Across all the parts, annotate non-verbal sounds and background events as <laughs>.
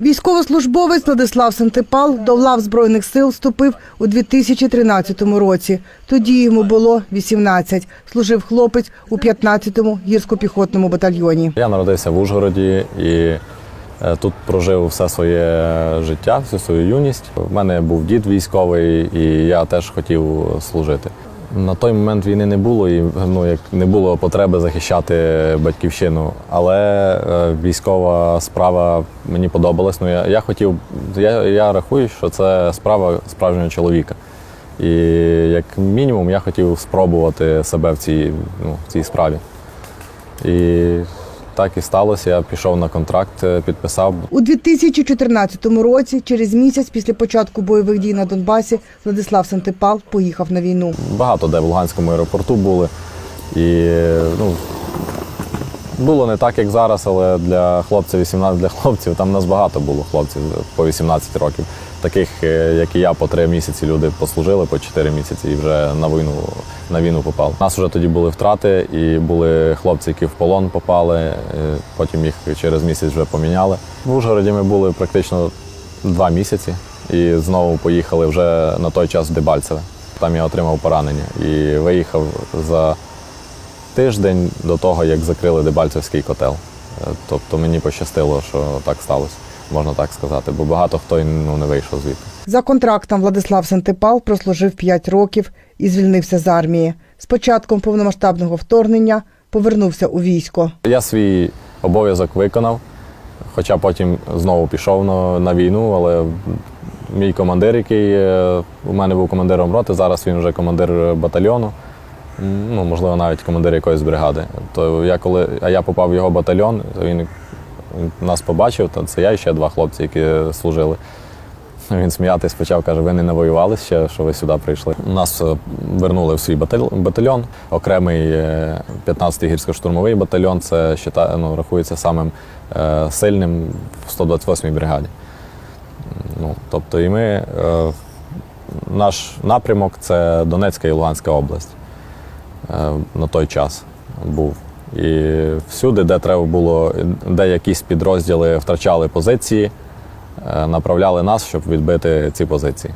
Військовослужбовець Владислав Сантипал до лав Збройних сил вступив у 2013 році. Тоді йому було 18. Служив хлопець у 15-му гірсько-піхотному батальйоні. Я народився в Ужгороді і е, тут прожив все своє життя, всю свою юність. У мене був дід військовий, і я теж хотів служити. На той момент війни не було, і ну як не було потреби захищати батьківщину. Але е, військова справа мені подобалась. Ну я, я хотів, я, я рахую, що це справа справжнього чоловіка. І як мінімум я хотів спробувати себе в цій, ну, в цій справі. І так і сталося. Я пішов на контракт, е, підписав. У 2014 році, через місяць після початку бойових дій на Донбасі, Владислав Сантипал поїхав на війну. Багато де в Луганському аеропорту були. І ну, було не так, як зараз, але для хлопців 18 для хлопців там нас багато було хлопців по 18 років. Таких, е, як і я, по 3 місяці люди послужили, по 4 місяці і вже на війну, на війну попали. У нас вже тоді були втрати, і були хлопці, які в полон попали, е, потім їх через місяць вже поміняли. В Ужгороді ми були практично два місяці і знову поїхали вже на той час в Дебальцеве. Там я отримав поранення і виїхав за тиждень до того, як закрили Дебальцевський котел. Е, Тобто мені пощастило, що так сталося, можна так сказати, бо багато хто ну, не вийшов звідти. За контрактом Владислав Сантипал прослужив 5 років і звільнився з армії. З початком повномасштабного вторгнення повернувся у військо. Я свій обов'язок виконав, хоча потім знову пішов на, війну, але мій командир, який е, у мене був командиром роти, зараз він вже командир батальйону. Ну, можливо, навіть командир якоїсь бригади. То я коли, а я попав в його батальйон, він нас побачив, то це я і ще два хлопці, які служили. Він сміятись почав, каже, ви не навоювали ще, що ви сюди прийшли. Нас е, вернули в свій баталь- батальйон, окремий е, 15-й гірсько-штурмовий батальйон. Це ну, рахується самим е, сильним в 128-й бригаді. Ну, тобто, і ми, е, наш напрямок це Донецька і Луганська область е, на той час був. І всюди, де треба було, де якісь підрозділи втрачали позиції, е, направляли нас, щоб відбити ці позиції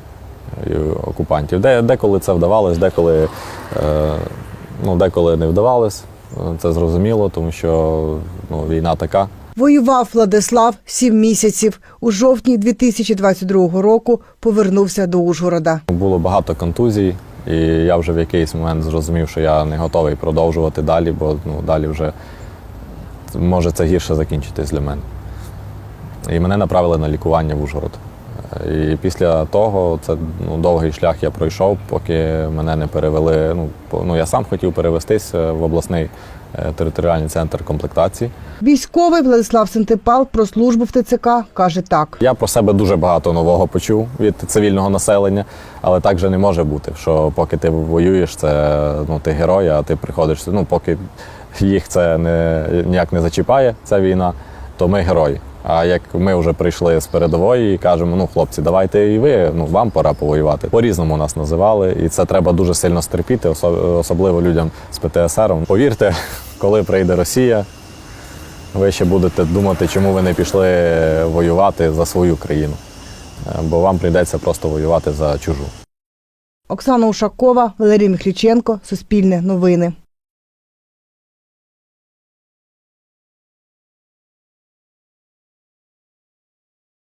е, окупантів. Де, деколи це вдавалось, деколи, е, ну, деколи не вдавалось. Е, Це зрозуміло, тому що ну, війна така. Воював Владислав 7 місяців. У жовтні 2022 року повернувся до Ужгорода. Було багато контузій, і я вже в якийсь момент зрозумів, що я не готовий продовжувати далі, бо ну, далі вже може це гірше закінчитись для мене. І мене направили на лікування в Ужгород. І після того це ну, довгий шлях я пройшов, поки мене не перевели. Ну, по- ну, я сам хотів перевестись е, в обласний е, територіальний центр комплектації. Військовий Владислав Сантипал про службу в ТЦК каже так. Я про себе дуже багато нового почув від цивільного населення, але так же не може бути, що поки ти воюєш, це ну, ти герой, а ти приходиш, ну, поки їх це не, ніяк не зачіпає, ця війна, то ми герої. А як ми вже прийшли з передової і кажемо, ну хлопці, давайте і ви, ну вам пора повоювати. По-різному нас називали, і це треба дуже сильно стерпіти, особливо людям з ПТСР. Повірте, <laughs> коли прийде Росія, ви ще будете думати, чому ви не пішли воювати за свою країну. Е, Бо вам прийдеться просто воювати за чужу. Оксана Ушакова, Валерій Михліченко, Суспільне новини.